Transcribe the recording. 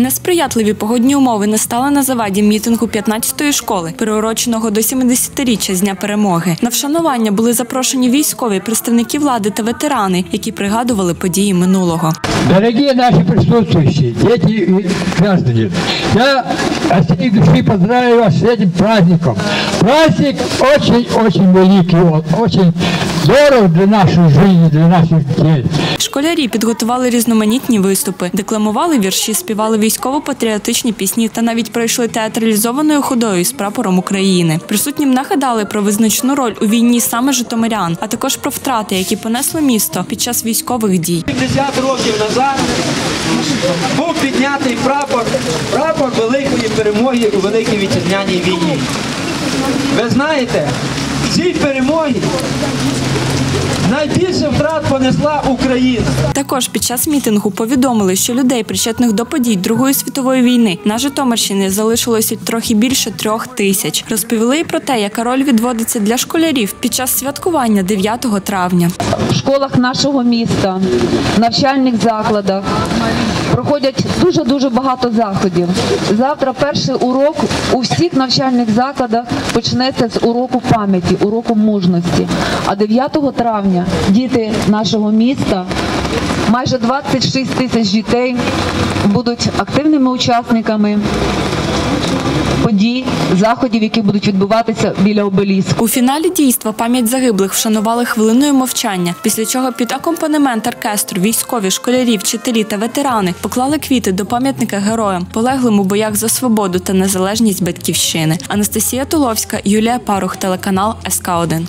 Несприятливі погодні умови не стали на заваді мітингу 15-ї школи, приуроченого до 70-річчя з дня перемоги. На вшанування були запрошені військові, представники влади та ветерани, які пригадували події минулого. Дорогі наші присутствуючі, діти і граждані, я від душі поздравляю вас з цим праздником. Праздник дуже-дуже великий, дуже 40 для нашої жизни, для наших дітей. Школярі підготували різноманітні виступи, декламували вірші, співали військово-патріотичні пісні та навіть пройшли театралізованою ходою з прапором України. Присутнім нагадали про визначну роль у війні саме Житомирян, а також про втрати, які понесло місто під час військових дій. 50 років назад був піднятий прапор, прапор великої перемоги у великій вітчизняній війні. Ви знаєте, ці перемоги найбільше втрат понесла Україна. Також під час мітингу повідомили, що людей, причетних до подій Другої світової війни, на Житомирщині залишилося трохи більше трьох тисяч. Розповіли і про те, яка роль відводиться для школярів під час святкування 9 травня. в школах нашого міста, навчальних закладах проходять дуже дуже багато заходів. Завтра перший урок у всіх навчальних закладах почнеться з уроку пам'яті, уроку мужності. А 9 травня діти нашого міста. Майже 26 тисяч дітей будуть активними учасниками подій, заходів, які будуть відбуватися біля обеліску. У фіналі дійства пам'ять загиблих вшанували хвилиною мовчання, після чого під акомпанемент оркестру військові, школярі, вчителі та ветерани поклали квіти до пам'ятника героям, полеглим у боях за свободу та незалежність батьківщини. Анастасія Туловська, Юлія Парух, телеканал СК 1